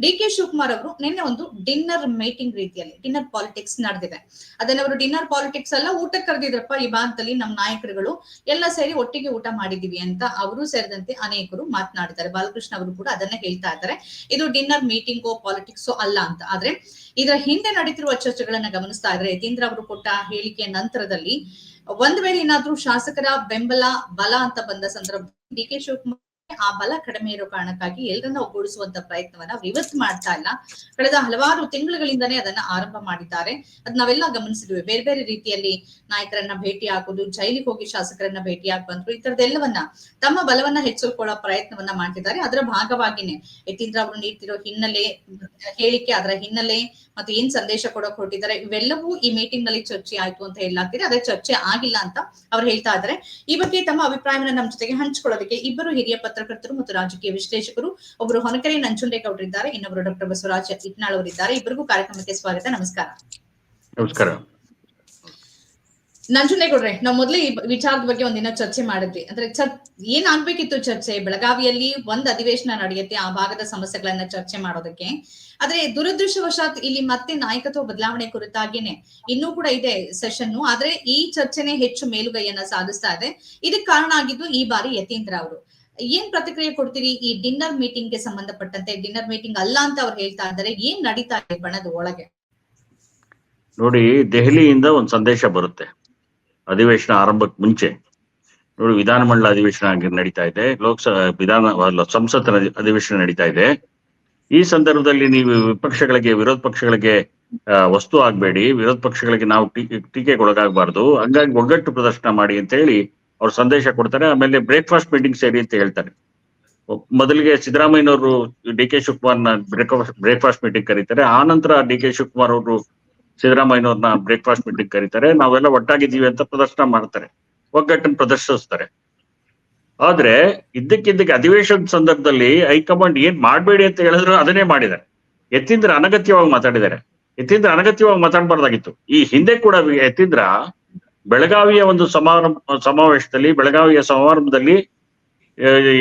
D K Shivakumar ಅವರು ನಿನ್ನೆ ಒಂದು ಡಿನ್ನರ್ ಮೀಟಿಂಗ್ ರೀತಿಯಲ್ಲಿ ಡಿನ್ನರ್ ಪಾಲಿಟಿಕ್ಸ್ ನಡೆದಿದೆ. ಅದನ್ನ ಅವರು ಡಿನ್ನರ್ ಪಾಲಿಟಿಕ್ಸ್ ಅಲ್ಲ, ಊಟಕ್ಕೆ ಕರೆದಿದ್ರಪ್ಪ, ಈ ಭಾಗದಲ್ಲಿ ನಮ್ಮ ನಾಯಕರುಗಳು, ಎಲ್ಲ ಸೇರಿ ಒಟ್ಟಿಗೆ ಊಟ ಮಾಡಿದೀವಿ ಅಂತ ಅವರು ಸೇರಿದಂತೆ ಅನೇಕರು ಮಾತನಾಡಿದ್ದಾರೆ. ಬಾಲಕೃಷ್ಣ ಅವರು ಕೂಡ ಅದನ್ನ ಹೇಳ್ತಾ ಇದ್ದಾರೆ. ಇದು ಡಿನ್ನರ್ ಮೀಟಿಂಗೋ ಪಾಲಿಟಿಕ್ಸ್ ಅಲ್ಲ ಅಂತ. ಆದ್ರೆ, ಇದರ ಹಿಂದೆ ನಡೀತಿರುವ ಚರ್ಚೆಗಳನ್ನ ಗಮನಿಸ್ತಾ ಇದ್ರೆ, ಯತೀಂದ್ರ ಅವರು ಕೊಟ್ಟ ಹೇಳಿಕೆಯ ನಂತರದಲ್ಲಿ, ಒಂದ್ ವೇಳೆ ಏನಾದ್ರೂ ಶಾಸಕರ ಬೆಂಬಲ, ಬಲ ಅಂತ ಬಂದ ಸಂದರ್ಭ ಡಿ ಕೆ ಶಿವಕುಮಾರ್ ಆ ಬಲ ಕಡಿಮೆ ಇರೋ ಕಾರಣಕ್ಕಾಗಿ ಎಲ್ಲರನ್ನ ಒಗ್ಗೂಡಿಸುವಂತ ಪ್ರಯತ್ನವನ್ನ ಇವತ್ತು ಮಾಡ್ತಾ ಇಲ್ಲ. ಕಳೆದ ಹಲವಾರು ತಿಂಗಳುಗಳಿಂದನೇ ಅದನ್ನ ಆರಂಭ ಮಾಡಿದ್ದಾರೆ. ಅದ್ ನಾವೆಲ್ಲ ಗಮನಿಸಿದ್ವಿ. ಬೇರೆ ಬೇರೆ ರೀತಿಯಲ್ಲಿ ನಾಯಕರನ್ನ ಭೇಟಿ ಹಾಕೋದು ಜೈಲಿಗೆ ಹೋಗಿ ಶಾಸಕರನ್ನ ಭೇಟಿ ಬಂದ್ರು, ಈ ತರದೆಲ್ಲವನ್ನ ತಮ್ಮ ಬಲವನ್ನ ಹೆಚ್ಚಿಕೊಳ್ಳೋ ಪ್ರಯತ್ನವನ್ನ ಮಾಡ್ತಿದ್ದಾರೆ. ಅದರ ಭಾಗವಾಗಿನೇ ಯತೀಂದ್ರ ಅವರು ನೀಡ್ತಿರೋ ಹಿನ್ನೆಲೆ, ಹೇಳಿಕೆ ಅದರ ಹಿನ್ನೆಲೆ ಮತ್ತೆ ಏನ್ ಸಂದೇಶ ಕೊಡೋಕ್ ಹೊರಟಿದ್ದಾರೆ, ಇವೆಲ್ಲವೂ ಈ ಮೀಟಿಂಗ್ನಲ್ಲಿ ಚರ್ಚೆ ಆಯ್ತು ಅಂತ ಹೇಳಲಾಗ್ತಿದೆ. ಅದೇ ಚರ್ಚೆ ಆಗಿಲ್ಲ ಅಂತ ಅವ್ರು ಹೇಳ್ತಾ ಇದ್ದಾರೆ. ಈ ಬಗ್ಗೆ ತಮ್ಮ ಅಭಿಪ್ರಾಯವನ್ನ ನಮ್ಮ ಜೊತೆಗೆ ಹಂಚಿಕೊಳ್ಳೋದಕ್ಕೆ ಇಬ್ಬರು ಹಿರಿಯ ಪತ್ರಕರ್ತರು ಮತ್ತು ರಾಜಕೀಯ ವಿಶ್ಲೇಷಕರು. ಒಬ್ಬರು ಹೊನಕೆರೆ ನಂಜುಂಡೇಗೌಡರಿದ್ದಾರೆ ಇನ್ನೊಬ್ಬರು ಡಾಕ್ಟರ್ ಬಸವರಾಜ್ ಇಟ್ನಾಳ್ ಅವರಿದ್ದಾರೆ ಇಬ್ಬರಿಗೂ ಕಾರ್ಯಕ್ರಮಕ್ಕೆ ಸ್ವಾಗತ. ನಮಸ್ಕಾರ. ನಮಸ್ಕಾರ. ನಂಜುಂಡೇಗೌಡ್ರೆ ನಾವು ಮೊದಲೇ ಈ ವಿಚಾರದ ಬಗ್ಗೆ ಒಂದಿನ ಚರ್ಚೆ ಮಾಡಿದ್ವಿ. ಅಂದ್ರೆ ಚರ್ ಏನ್ ಆಗ್ಬೇಕಿತ್ತು ಚರ್ಚೆ? ಬೆಳಗಾವಿಯಲ್ಲಿ ಒಂದ್ ಅಧಿವೇಶನ ನಡೆಯುತ್ತೆ ಆ ಭಾಗದ ಸಮಸ್ಯೆಗಳನ್ನ ಚರ್ಚೆ ಮಾಡೋದಕ್ಕೆ. ಆದ್ರೆ ದುರದೃಷ್ಟವಶಾತ್ ಇಲ್ಲಿ ಮತ್ತೆ ನಾಯಕತ್ವ ಬದಲಾವಣೆ ಕುರಿತಾಗಿನೇ ಇನ್ನೂ ಕೂಡ ಇದೆ ಸೆಷನ್ ಆದ್ರೆ ಈ ಚರ್ಚೆನೆ ಹೆಚ್ಚು ಮೇಲುಗೈಯನ್ನ ಸಾಧಿಸ್ತಾ ಇದೆ. ಇದಕ್ಕೆ ಕಾರಣ ಆಗಿದ್ದು ಈ ಬಾರಿ ಯತೀಂದ್ರ ಅವರು. ಏನ್ ಪ್ರತಿಕ್ರಿಯೆ ಕೊಡ್ತೀರಿ ಈ ಡಿನ್ನರ್ ಮೀಟಿಂಗ್ಗೆ ಸಂಬಂಧಪಟ್ಟಂತೆ? ಡಿನ್ನರ್ ಮೀಟಿಂಗ್ ಅಲ್ಲ ಅಂತ ಅವ್ರು ಹೇಳ್ತಾ ಇದ್ದಾರೆ. ಏನ್ ನಡೀತಾ ಇದೆ ಬಣದ ಒಳಗೆ? ನೋಡಿ, ದೆಹಲಿಯಿಂದ ಒಂದು ಸಂದೇಶ ಬರುತ್ತೆ. ಅಧಿವೇಶನ ಆರಂಭಕ್ಕೆ ಮುಂಚೆ. ನೋಡಿ ವಿಧಾನಮಂಡಲ ಅಧಿವೇಶನ ನಡೀತಾ ಇದೆ. ಲೋಕಸಭಾ ವಿಧಾನ ಸಂಸತ್ ಅಧಿವೇಶನ ನಡೀತಾ ಇದೆ. ಈ ಸಂದರ್ಭದಲ್ಲಿ ನೀವು ವಿಪಕ್ಷಗಳಿಗೆ, ವಿರೋಧ ಪಕ್ಷಗಳಿಗೆ ವಸ್ತು ಆಗ್ಬೇಡಿ. ವಿರೋಧ ಪಕ್ಷಗಳಿಗೆ ನಾವು ಟೀಕೆ- ಟೀಕೆಗೊಳಗಾಗಬಾರ್ದು. ಹಂಗಾಗಿ ಒಗ್ಗಟ್ಟು ಪ್ರದರ್ಶನ ಮಾಡಿ ಅಂತ ಹೇಳಿ ಅವ್ರು ಸಂದೇಶ ಕೊಡ್ತಾರೆ, ಆಮೇಲೆ ಬ್ರೇಕ್ಫಾಸ್ಟ್ ಮೀಟಿಂಗ್ ಸೇರಿ ಅಂತ ಹೇಳ್ತಾರೆ. ಮೊದಲಿಗೆ ಸಿದ್ದರಾಮಯ್ಯನವರು ಡಿ ಕೆ ಶಿವಕುಮಾರ್ನ ಬ್ರೇಕ್ಫಾಸ್ಟ್ ಬ್ರೇಕ್ಫಾಸ್ಟ್ ಮೀಟಿಂಗ್ ಕರೀತಾರೆ, ಆ ನಂತರ ಡಿ ಕೆ ಶಿವಕುಮಾರ್ ಅವರು ಸಿದ್ದರಾಮಯ್ಯನವ್ರನ್ನ ಬ್ರೇಕ್ಫಾಸ್ಟ್ ಮೀಟಿಂಗ್ ಕರೀತಾರೆ, ನಾವೆಲ್ಲ ಒಟ್ಟಾಗಿದ್ದೀವಿ ಅಂತ ಪ್ರದರ್ಶನ ಮಾಡ್ತಾರೆ ಒಗ್ಗಟ್ಟನ್ನು ಪ್ರದರ್ಶಿಸ್ತಾರೆ. ಆದ್ರೆ ಇದ್ದಕ್ಕಿದ್ದಕ್ಕೆ ಅಧಿವೇಶನ ಸಂದರ್ಭದಲ್ಲಿ ಹೈಕಮಾಂಡ್ ಏನ್ ಮಾಡಬೇಡಿ ಅಂತ ಹೇಳಿದ್ರು ಅದನ್ನೇ ಮಾಡಿದ್ದಾರೆ. ಯತೀಂದ್ರ ಅನಗತ್ಯವಾಗಿ ಮಾತಾಡಿದ್ದಾರೆ. ಯತೀಂದ್ರ ಅನಗತ್ಯವಾಗಿ ಮಾತಾಡಬಾರ್ದಾಗಿತ್ತು. ಈ ಹಿಂದೆ ಕೂಡ ಯತೀಂದ್ರ ಬೆಳಗಾವಿಯ ಒಂದು ಸಮಾರಂಭ, ಸಮಾವೇಶದಲ್ಲಿ, ಬೆಳಗಾವಿಯ ಸಮಾರಂಭದಲ್ಲಿ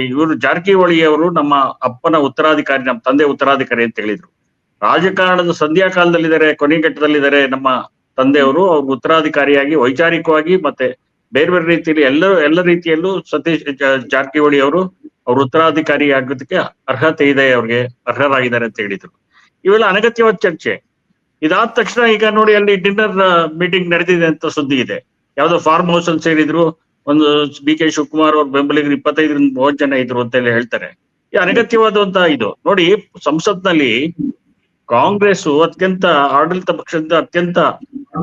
ಇವರು ಜಾರಕಿಹೊಳಿ ಅವರು ನಮ್ಮ ಅಪ್ಪನ ಉತ್ತರಾಧಿಕಾರಿ, ನಮ್ಮ ತಂದೆ ಉತ್ತರಾಧಿಕಾರಿ ಅಂತ ಹೇಳಿದ್ರು. ರಾಜಕಾರಣದ ಸಂಧ್ಯಾ ಕಾಲದಲ್ಲಿದ್ದಾರೆ, ಕೊನೆಘಟ್ಟದಲ್ಲಿದ್ದಾರೆ ನಮ್ಮ ತಂದೆಯವರು. ಅವ್ರ ಉತ್ತರಾಧಿಕಾರಿಯಾಗಿ, ವೈಚಾರಿಕವಾಗಿ ಮತ್ತೆ ಬೇರೆ ಬೇರೆ ರೀತಿಯಲ್ಲಿ ಎಲ್ಲ ಎಲ್ಲ ರೀತಿಯಲ್ಲೂ ಸತೀಶ್ ಜಾರಕಿಹೊಳಿ ಅವರು ಅವ್ರ ಉತ್ತರಾಧಿಕಾರಿ ಆಗೋದಕ್ಕೆ ಅರ್ಹತೆ ಇದೆ, ಅವ್ರಿಗೆ ಅರ್ಹರಾಗಿದ್ದಾರೆ ಅಂತ ಹೇಳಿದ್ರು. ಇವೆಲ್ಲ ಅನಗತ್ಯವಾದ ಚರ್ಚೆ. ಇದಾದ ತಕ್ಷಣ ಈಗ ನೋಡಿ ಅಲ್ಲಿ ಡಿನ್ನರ್ ಮೀಟಿಂಗ್ ನಡೆದಿದೆ ಅಂತ ಸುದ್ದಿ ಇದೆ. ಯಾವ್ದೋ ಫಾರ್ಮ್ ಹೌಸ್ ಅಲ್ಲಿ ಸೇರಿದ್ರು, ಒಂದು ಡಿ ಕೆ ಶಿವಕುಮಾರ್ ಅವ್ರ ಬೆಂಬಲಿಗರು ಇಪ್ಪತ್ತೈದರಿಂದ ಮೂವತ್ ಜನ ಇದ್ರು ಅಂತ ಹೇಳಿ ಹೇಳ್ತಾರೆ. ಅನಗತ್ಯವಾದಂತ ಇದು. ನೋಡಿ, ಸಂಸತ್ನಲ್ಲಿ ಕಾಂಗ್ರೆಸ್ ಅತ್ಯಂತ ಆಡಳಿತ ಪಕ್ಷದಿಂದ ಅತ್ಯಂತ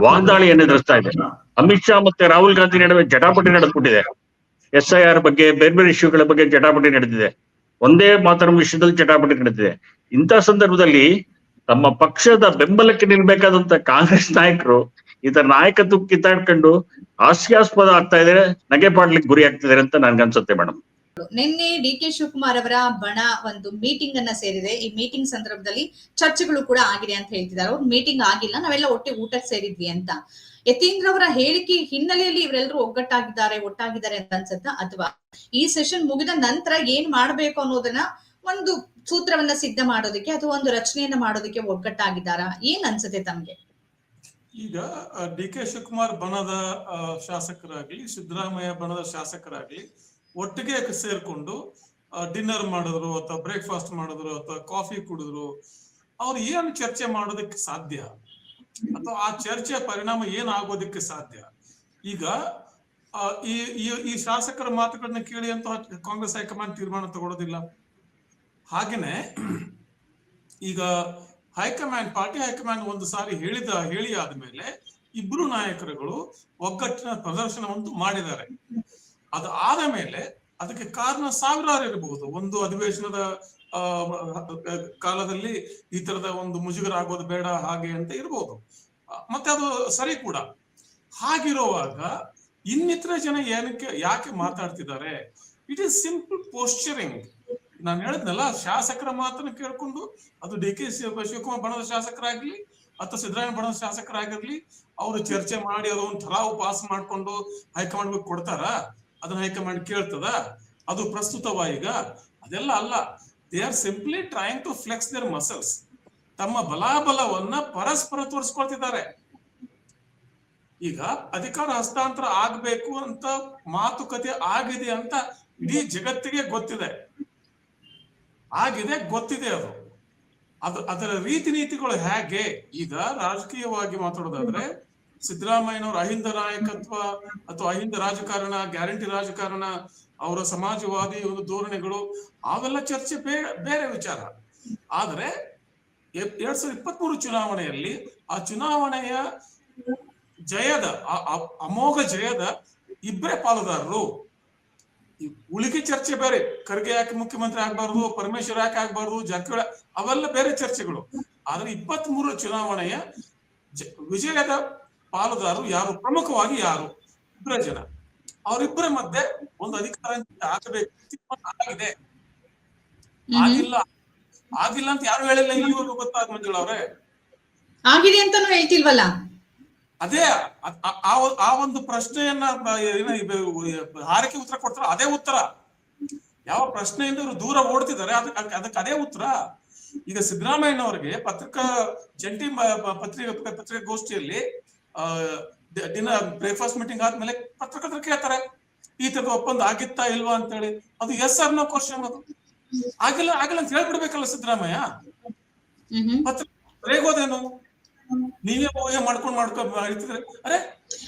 ವಾಗ್ದಾಳಿಯನ್ನು ಎದುರಿಸ್ತಾ ಇದೆ. ಅಮಿತ್ ಶಾ ಮತ್ತೆ ರಾಹುಲ್ ಗಾಂಧಿ ನಡುವೆ ಜಟಾಪಟಿ ನಡೆದ್ಬಿಟ್ಟಿದೆ. ಎಸ್ ಐ ಆರ್ ಬಗ್ಗೆ, ಬೇರೆ ಬೇರೆ ಇಶ್ಯೂಗಳ ಬಗ್ಗೆ ಜಟಾಪಟಿ ನಡೆದಿದೆ. ಒಂದೇ ಮಾತರಂ ವಿಷಯದಲ್ಲಿ ಜಟಾಪಟಿ ನಡೆದಿದೆ. ಇಂಥ ಸಂದರ್ಭದಲ್ಲಿ ತಮ್ಮ ಪಕ್ಷದ ಬೆಂಬಲಕ್ಕೆ ನಿಲ್ಬೇಕಾದಂತ ಕಾಂಗ್ರೆಸ್ ನಾಯಕರು ಇದರ ನಾಯಕತ್ವ ಕಿತ್ತಾಡ್ಕೊಂಡು ಹಾಸ್ಯಾಸ್ಪದ ಆಗ್ತಾ ಇದ್ರೆ ನಗೆ ಪಾಡ್ಲಿಕ್ಕೆ ಗುರಿ ಆಗ್ತಿದ್ದಾರೆ ಅಂತ ನನ್ಗನ್ಸುತ್ತೆ ಮೇಡಮ್. ನಿನ್ನೆ ಡಿ ಕೆ ಶಿವಕುಮಾರ್ ಅವರ ಬಣ ಒಂದು ಮೀಟಿಂಗ್ ಅನ್ನ ಸೇರಿದೆ. ಈ ಮೀಟಿಂಗ್ ಸಂದರ್ಭದಲ್ಲಿ ಚರ್ಚೆಗಳು ಕೂಡ ಆಗಿದೆ ಅಂತ ಹೇಳ್ತಿದ್ದಾರೆ. ಅವ್ರು ಮೀಟಿಂಗ್ ಆಗಿಲ್ಲ, ನಾವೆಲ್ಲ ಒಟ್ಟಿಗೆ ಊಟಕ್ಕೆ ಸೇರಿದ್ವಿ ಅಂತ. ಯತೀಂದ್ರ ಅವರ ಹೇಳಿಕೆ ಹಿನ್ನೆಲೆಯಲ್ಲಿ ಇವರೆಲ್ಲರೂ ಒಗ್ಗಟ್ಟಾಗಿದ್ದಾರೆ, ಒಟ್ಟಾಗಿದ್ದಾರೆ ಅಂತ ಅನ್ಸುತ್ತಾ? ಅಥವಾ ಈ ಸೆಷನ್ ಮುಗಿದ ನಂತರ ಏನ್ ಮಾಡ್ಬೇಕು ಅನ್ನೋದನ್ನ ಒಂದು ಸೂತ್ರವನ್ನ ಸಿದ್ಧ ಮಾಡೋದಕ್ಕೆ ಅಥವಾ ಒಂದು ರಚನೆಯನ್ನ ಮಾಡೋದಕ್ಕೆ ಒಗ್ಗಟ್ಟಾಗಿದ್ದಾರಾ? ಏನ್ ಅನ್ಸುತ್ತೆ ತಮ್ಗೆ? ಈಗ ಡಿ ಕೆ ಶಿವಕುಮಾರ್ ಬಣದ ಶಾಸಕರಾಗ್ಲಿ, ಸಿದ್ದರಾಮಯ್ಯ ಬಣದ ಶಾಸಕರಾಗ್ಲಿ ಒಟ್ಟಿಗೆ ಸೇರ್ಕೊಂಡು ಡಿನ್ನರ್ ಮಾಡಿದ್ರು ಅಥವಾ ಬ್ರೇಕ್ಫಾಸ್ಟ್ ಮಾಡಿದ್ರು ಅಥವಾ ಕಾಫಿ ಕುಡಿದ್ರು, ಅವ್ರು ಏನು ಚರ್ಚೆ ಮಾಡೋದಕ್ಕೆ ಸಾಧ್ಯ? ಅಥವಾ ಆ ಚರ್ಚೆಯ ಪರಿಣಾಮ ಏನ್ ಆಗೋದಕ್ಕೆ ಸಾಧ್ಯ? ಈಗ ಈ, ಈ- ಈ ಶಾಸಕರ ಮಾತುಗಳನ್ನ ಕೇಳಿ ಅಂತ ಕಾಂಗ್ರೆಸ್ ಹೈಕಮಾಂಡ್ ತೀರ್ಮಾನ ತಗೊಳ್ಳೋದಿಲ್ಲ ಹಾಗೇನೆ ಈಗ ಹೈಕಮಾಂಡ್, ಪಾರ್ಟಿ ಹೈಕಮಾಂಡ್ ಒಂದು ಸಾರಿ ಹೇಳಿದ, ಹೇಳಿ ಆದ್ಮೇಲೆ ಇಬ್ರು ನಾಯಕರುಗಳು ಒಗ್ಗಟ್ಟಿನ ಪ್ರದರ್ಶನವಂತೂ ಮಾಡಿದ್ದಾರೆ. ಅದು ಆದ ಮೇಲೆ ಅದಕ್ಕೆ ಕಾರಣ ಸಾವಿರಾರು ಇರಬಹುದು. ಒಂದು ಅಧಿವೇಶನದ ಕಾಲದಲ್ಲಿ ಈ ತರದ ಒಂದು ಮುಜುಗರ ಆಗೋದು ಬೇಡ, ಹಾಗೆ ಅಂತ ಇರಬಹುದು. ಮತ್ತೆ ಅದು ಸರಿ ಕೂಡ. ಹಾಗಿರುವಾಗ ಇನ್ನಿತರ ಜನ ಏನಕ್ಕೆ, ಯಾಕೆ ಮಾತಾಡ್ತಿದ್ದಾರೆ? ಇಟ್ ಇಸ್ ಸಿಂಪಲ್ ಪೋಸ್ಚರಿಂಗ್ ನಾನು ಹೇಳಿದ್ನಲ್ಲ, ಶಾಸಕರ ಮಾತನ್ನ ಕೇಳ್ಕೊಂಡು ಅದು ಡಿ ಕೆ ಶಿವಕುಮಾರ್ ಬಣದ ಶಾಸಕರಾಗ್ಲಿ ಅಥವಾ ಸಿದ್ದರಾಮಯ್ಯ ಬಣದ ಶಾಸಕರಾಗಿರ್ಲಿ, ಅವರು ಚರ್ಚೆ ಮಾಡಿ ಅದು ಒಂದು ಪಾಸ್ ಮಾಡ್ಕೊಂಡು ಹೈಕಮಾಂಡ್ ಕೊಡ್ತಾರ? ಅದನ್ನ ಹೈಕಮಾಂಡ್ ಕೇಳ್ತದ? ಅದು ಪ್ರಸ್ತುತವ ಈಗ? ಅದೆಲ್ಲ ಅಲ್ಲ. They are simply trying to flex their muscles ತಮ್ಮ ಬಲಾಬಲವನ್ನ ಪರಸ್ಪರ ತೋರಿಸ್ಕೊಳ್ತಿದ್ದಾರೆ. ಈಗ ಅಧಿಕಾರ ಹಸ್ತಾಂತರ ಆಗ್ಬೇಕು ಅಂತ ಮಾತುಕತೆ ಆಗಿದೆ ಅಂತ ಇಡೀ ಜಗತ್ತಿಗೆ ಗೊತ್ತಿದೆ. ಆಗಿದೆ, ಗೊತ್ತಿದೆ ಅದು. ಅದು, ಅದರ ರೀತಿ ನೀತಿಗಳು ಹೇಗೆ? ಈಗ ರಾಜಕೀಯವಾಗಿ ಮಾತಾಡೋದಾದ್ರೆ, ಸಿದ್ದರಾಮಯ್ಯನವರ ಅಹಿಂದ ನಾಯಕತ್ವ ಅಥವಾ ಅಹಿಂದ ರಾಜಕಾರಣ, ಗ್ಯಾರಂಟಿ ರಾಜಕಾರಣ, ಅವರ ಸಮಾಜವಾದಿ ಒಂದು ಧೋರಣೆಗಳು, ಅವೆಲ್ಲ ಚರ್ಚೆ ಬೇರೆ ವಿಚಾರ. ಆದ್ರೆ ಎರಡ್ ಸಾವಿರದ ಇಪ್ಪತ್ತ್ ಮೂರು ಚುನಾವಣೆಯಲ್ಲಿ ಆ ಚುನಾವಣೆಯ ಜಯದ ಅಮೋಘ ಜಯದ ಇಬ್ಬರೇ ಪಾಲುದಾರರು. ಈ ಉಳಿಕೆ ಚರ್ಚೆ ಬೇರೆ ಖರ್ಗೆ ಯಾಕೆ ಮುಖ್ಯಮಂತ್ರಿ ಆಗ್ಬಾರ್ದು ಪರಮೇಶ್ವರ್ ಯಾಕೆ ಆಗ್ಬಾರ್ದು ಜಾರಕಿಹೊಳಿ ಅವೆಲ್ಲ ಬೇರೆ ಚರ್ಚೆಗಳು. ಆದ್ರೆ ಇಪ್ಪತ್ತ್ ಮೂರು ಚುನಾವಣೆಯ ವಿಜಯದ ಪಾಲುದಾರರು ಯಾರು? ಪ್ರಮುಖವಾಗಿ ಯಾರು? ಇಬ್ಬರ ಜನ. ಅವರಿಬ್ಬರ ಮಧ್ಯೆ ಒಂದು ಅಧಿಕಾರ ಆಗಬೇಕು ಆಗಿದೆ. ಆಗಿಲ್ಲ. ಆಗಿಲ್ಲ ಅಂತ ಯಾರು ಹೇಳಿಲ್ಲ? ಇಲ್ಲಿವರೆಗೂ ಗೊತ್ತಾಗ ಮಂಜುಳ ಅವ್ರೆ. ಆಗಿದೆ ಅಂತಾನು ಹೇಳ್ತಿಲ್ವಲ್ಲ? ಅದೇ ಆ- ಒಂದು ಪ್ರಶ್ನೆಯನ್ನ ಹಾರಕ್ಕೆ ಉತ್ತರ ಕೊಡ್ತಾರ ಅದೇ ಉತ್ತರ. ಯಾವ ಪ್ರಶ್ನೆಯಿಂದ ಇವರು ದೂರ ಓಡ್ತಿದ್ದಾರೆ ಅದಕ್ಕೆ ಅದಕ್ಕೆ ಅದೇ ಉತ್ತರ. ಈಗ ಸಿದ್ದರಾಮಯ್ಯನವರಿಗೆ ಪತ್ರಿಕಾ ಜಂಟಿ ಪತ್ರಿಕೆ ಪತ್ರಿಕಾಗೋಷ್ಠಿಯಲ್ಲಿ ದಿನ ಬ್ರೇಕ್ಫಾಸ್ಟ್ ಮೀಟಿಂಗ್ ಆದ್ಮೇಲೆ ಪತ್ರಕರ್ತರು ಕೇಳ್ತಾರೆ. ಈ ತರದ ಒಪ್ಪಂದ ಆಗಿತ್ತಾ ಇಲ್ವಾ ಅಂತ ಹೇಳಿ ಅದು ಎಸ್ ಆರ್ ನೋ ಕ್ವಶನ್ ಅದು ಆಗಿಲ್ಲ ಆಗಿಲ್ಲ ಅಂತ ಹೇಳ್ಬಿಡ್ಬೇಕಲ್ಲ ಸಿದ್ದರಾಮಯ್ಯ. ಪತ್ರಿಕೆ ಹೋದೇನು ಪತ್ರ ರೇಗೋದೇನು ನೀವೇ ಊಹೆ ಮಾಡ್ಕೊಂಡು ಮಾಡ್ಕೊಂಡ್ರೆ ಮಾಡ್ತಿದ್ರೆ? ಅರೆ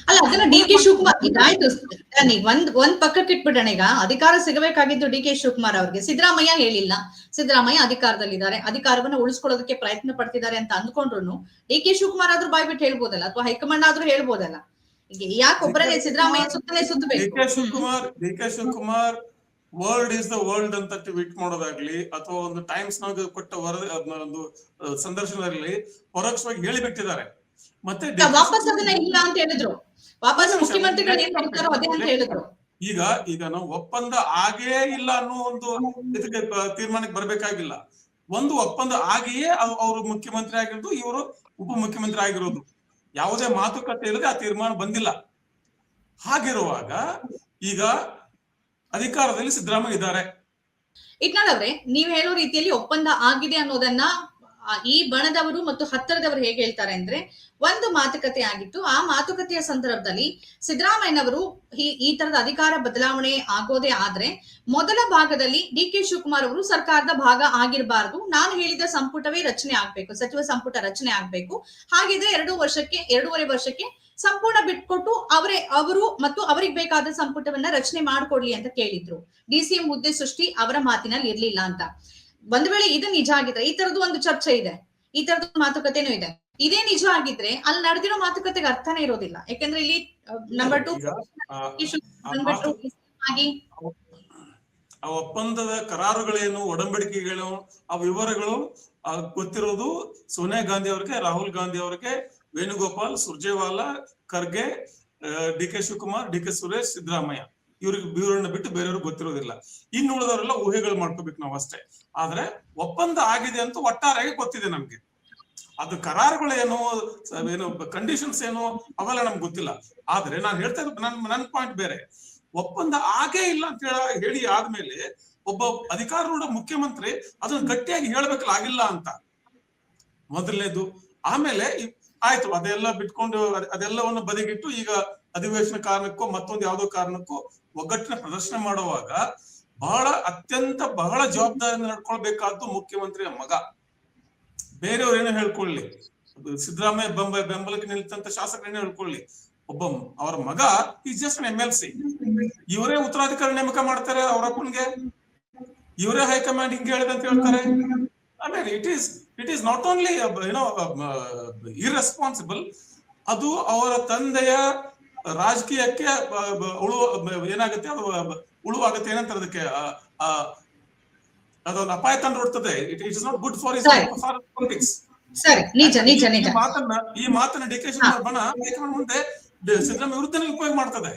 ಅಲ್ಲ ಅದನ್ನ ಡಿ ಕೆ ಶಿವಕುಮಾರ್ ದಾನಿ, ಒಂದ್ ಒಂದ್ ಪಕ್ಕಕ್ಕೆ ಇಟ್ಬಿಡೋಣ ಈಗ. ಅಧಿಕಾರ ಸಿಗಬೇಕಾಗಿದ್ದು ಡಿ ಕೆ ಶಿವಕುಮಾರ್ ಅವ್ರಿಗೆ. ಸಿದ್ದರಾಮಯ್ಯ ಹೇಳಿಲ್ಲ. ಸಿದ್ದರಾಮಯ್ಯ ಅಧಿಕಾರದಲ್ಲಿದ್ದಾರೆ. ಅಧಿಕಾರವನ್ನ ಉಳಿಸ್ಕೊಳ್ಳೋದಕ್ಕೆ ಪ್ರಯತ್ನ ಪಡ್ತಿದ್ದಾರೆ ಅಂತ ಅಂದ್ಕೊಂಡ್ರು ಡಿ ಕೆ ಶಿವಕುಮಾರ್ ಆದ್ರೂ ಬಾಯ್ಬಿಟ್ಟು ಹೇಳ್ಬೋದಲ್ಲ? ಅಥವಾ ಹೈಕಮಾಂಡ್ ಆದ್ರೂ ಹೇಳ್ಬೋದಲ್ಲ? ಈಗ ಯಾಕೆ ಒಬ್ಬರೇ ಸಿದ್ದರಾಮಯ್ಯ ಸುತ್ತಲೇ D ಸುತ್ತಬೇಕು? K Shivakumar D K Shivakumar world is the world ಅಂತ ಟ್ವೀಟ್ ಮಾಡೋದಾಗ್ಲಿ ಅಥವಾ ಒಂದು ಟೈಮ್ಸ್ ನಾಗ ಕೊಟ್ಟ ವರದಿ ಒಂದು ಸಂದರ್ಶನದಲ್ಲಿ ಪರೋಕ್ಷವಾಗಿ ಹೇಳಿಬಿಟ್ಟಿದ್ದಾರೆ. ಮತ್ತೆ ವಾಪಸ್ ಅದನ್ನ ಇಲ್ಲ ಅಂತ ಹೇಳಿದ್ರು. ವಾಪಸ್ ಮುಖ್ಯಮಂತ್ರಿಗಳು ಏನ್ ಹೇಳ್ತಾರೋ ಅದೇ ಅಂತ ಹೇಳಿದ್ರು. ಈಗ ಈಗ ನಾವು ಒಪ್ಪಂದ ಆಗೇ ಇಲ್ಲ ಅನ್ನೋ ಒಂದು ಇದಕ್ಕೆ ತೀರ್ಮಾನಕ್ಕೆ ಬರಬೇಕಾಗಿಲ್ಲ. ಒಂದು ಒಪ್ಪಂದ ಆಗಿಯೇ ಅವ್- ಅವರು ಮುಖ್ಯಮಂತ್ರಿ ಆಗಿರೋದು ಇವರು ಉಪಮುಖ್ಯಮಂತ್ರಿ ಆಗಿರೋದು. ಯಾವುದೇ ಮಾತುಕತೆ ಇಲ್ಲದೆ ಆ ತೀರ್ಮಾನ ಬಂದಿಲ್ಲ. ಹಾಗಿರುವಾಗ ಈಗ ಅಧಿಕಾರದಲ್ಲಿ ಸಿದ್ದರಾಮಯ್ಯ ಇದ್ದಾರೆ ಇಟ್ನಾಳ್ ಅವ್ರೆ, ನೀವ್ ಹೇಳೋ ರೀತಿಯಲ್ಲಿ ಒಪ್ಪಂದ ಆಗಿದೆ ಅನ್ನೋದನ್ನ ಈ ಬಣದವರು ಮತ್ತು ಹತ್ತಿರದವರು ಹೇಗೆ ಹೇಳ್ತಾರೆ ಅಂದ್ರೆ, ಒಂದು ಮಾತುಕತೆ ಆಗಿತ್ತು. ಆ ಮಾತುಕತೆಯ ಸಂದರ್ಭದಲ್ಲಿ ಸಿದ್ದರಾಮಯ್ಯನವರು ಈ- ತರದ ಅಧಿಕಾರ ಬದಲಾವಣೆ ಆಗೋದೇ ಆದ್ರೆ, ಮೊದಲ ಭಾಗದಲ್ಲಿ ಡಿ ಕೆ ಶಿವಕುಮಾರ್ ಅವರು ಸರ್ಕಾರದ ಭಾಗ ಆಗಿರಬಾರದು. ನಾನು ಹೇಳಿದ ಸಂಪುಟವೇ ರಚನೆ ಆಗ್ಬೇಕು, ಸಚಿವ ಸಂಪುಟ ರಚನೆ ಆಗ್ಬೇಕು. ಹಾಗಿದ್ರೆ ಎರಡು ವರ್ಷಕ್ಕೆ, ಎರಡೂವರೆ ವರ್ಷಕ್ಕೆ ಸಂಪೂರ್ಣ ಬಿಟ್ಕೊಟ್ಟು ಅವರೇ ಅವರು ಮತ್ತು ಅವರಿಗೆ ಬೇಕಾದ ಸಂಪುಟವನ್ನ ರಚನೆ ಮಾಡ್ಕೊಡ್ಲಿ ಅಂತ ಕೇಳಿದ್ರು. ಡಿ ಸಿ ಎಂ ಹುದ್ದೆ ಸೃಷ್ಟಿ ಅವರ ಮಾತಿನಲ್ಲಿ ಇರ್ಲಿಲ್ಲ ಅಂತ. ಒಂದ್ ವೇಳೆ ಇದು ನಿಜ ಆಗಿದ್ರೆ ಈ ತರದ್ದು ಒಂದು ಚರ್ಚೆ ಇದೆ. ಈ ತರದ ಮಾತುಕತೆನೂ ಇದೆ. ಇದೇ ನಿಜ ಆಗಿದ್ರೆ ಅಲ್ಲಿ ನಡೆದಿರೋ ಮಾತುಕತೆಗೆ ಅರ್ಥನೇ ಇರೋದಿಲ್ಲ. ಯಾಕಂದ್ರೆ ಇಲ್ಲಿ ನಂಬರ್ ಟು ಆ- ಬಂದ್ಬಿಟ್ಟು ಆಗಿ ಆ ಒಪ್ಪಂದದ ಕರಾರುಗಳೇನು ಒಡಂಬಡಿಕೆಗಳು ಆ ವಿವರಗಳು ಗೊತ್ತಿರೋದು ಸೋನಿಯಾ ಗಾಂಧಿ ಅವರಿಗೆ ರಾಹುಲ್ ಗಾಂಧಿ ಅವರಿಗೆ Venugopal, Surjewala, Kharge D K Shivakumar, D K Suresh, Siddaramaiah. ಇವ್ರಿಗೆ ಇವ್ರನ್ನ ಬಿಟ್ಟು ಬೇರೆಯವ್ರಿಗೆ ಗೊತ್ತಿರೋದಿಲ್ಲ. ಇನ್ನು ಉಳಿದವರೆಲ್ಲ ಊಹೆಗಳು ಮಾಡ್ಕೋಬೇಕು ನಾವು ಅಷ್ಟೇ. ಆದ್ರೆ ಒಪ್ಪಂದ ಆಗಿದೆ ಅಂತ ಒಟ್ಟಾರೆಯಾಗಿ ಗೊತ್ತಿದೆ ನಮ್ಗೆ. ಅದು ಕರಾರುಗಳು ಏನು ಏನು ಕಂಡೀಷನ್ಸ್ ಏನು, ಅವೆಲ್ಲ ನಮ್ಗೆ ಗೊತ್ತಿಲ್ಲ. ಆದ್ರೆ ನಾನು ಹೇಳ್ತಾ ಇರೋದು ನನ್ ನನ್ ಪಾಯಿಂಟ್ ಬೇರೆ. ಒಪ್ಪಂದ ಆಗೇ ಇಲ್ಲ ಅಂತ ಹೇಳ, ಹೇಳಿ ಆದ್ಮೇಲೆ ಒಬ್ಬ ಅಧಿಕಾರೂಢ ಮುಖ್ಯಮಂತ್ರಿ ಅದನ್ನ ಗಟ್ಟಿಯಾಗಿ ಹೇಳ್ಬೇಕಲ್ಲ, ಆಗಿಲ್ಲ ಅಂತ. ಮೊದಲನೇದು. ಆಮೇಲೆ ಆಯ್ತು, ಅದೆಲ್ಲ ಬಿಟ್ಕೊಂಡು ಅದೆಲ್ಲವನ್ನು ಬದಿಗಿಟ್ಟು ಈಗ ಅಧಿವೇಶನ ಕಾರಣಕ್ಕೋ, ಮತ್ತೊಂದು ಯಾವುದೋ ಕಾರಣಕ್ಕೋ ಒಗ್ಗಟ್ಟಿನ ಪ್ರದರ್ಶನ ಮಾಡುವಾಗ ಬಹಳ ಅತ್ಯಂತ ಬಹಳ ಜವಾಬ್ದಾರಿಯಿಂದ ನಡ್ಕೊಳ್ಬೇಕಾದ್ದು ಮುಖ್ಯಮಂತ್ರಿಯ ಮಗ. ಬೇರೆಯವ್ರು ಏನೋ ಹೇಳ್ಕೊಳ್ಳಿ? ಸಿದ್ದರಾಮಯ್ಯ ಬೆಂಬ, ಬೆಂಬಲಕ್ಕೆ ನಿಲ್ತಂತ ಶಾಸಕರೇನೋ ಹೇಳ್ಕೊಳ್ಳಿ? ಒಬ್ಬ ಅವರ ಮಗ is just M L C ಇವರೇ ಉತ್ತರಾಧಿಕಾರಿ ನೇಮಕ ಮಾಡ್ತಾರೆ ಅವರಪ್ಪನ್ಗೆ ಇವರೇ ಹೈಕಮಾಂಡ್ ಹಿಂಗೆ ಹೇಳಿದಂತ ಅಂತ ಹೇಳ್ತಾರೆ I mean it is it is not only ಏನೋ ಇರ್ರೆಸ್ಪಾನ್ಸಿಬಲ್ ಅದು ಅವರ ತಂದೆಯ ರಾಜಕೀಯಕ್ಕೆ ಉಳುವ ಏನಾಗುತ್ತೆ ಅದು ಉಳುವಾಗುತ್ತೆ ಏನಂತಾರೆ ಅದಕ್ಕೆ ಅದೊಂದು ಅಪಾಯ ತಂದೊಡ್ತದೆ it is not good for is for politics ಸರಿ ನಿಜ ನಿಜ ನಿಜ. ಮಾತನ್ನ ಈ ಮಾತನ್ನ ಡಿ ಕೆ ಶಿವಕುಮಾರ್ ಬಣ ಮುಂದೆ ಸಿದ್ದರಾಮಯ್ಯ ವಿರುದ್ಧ ಉಪಯೋಗ ಮಾಡ್ತದೆ.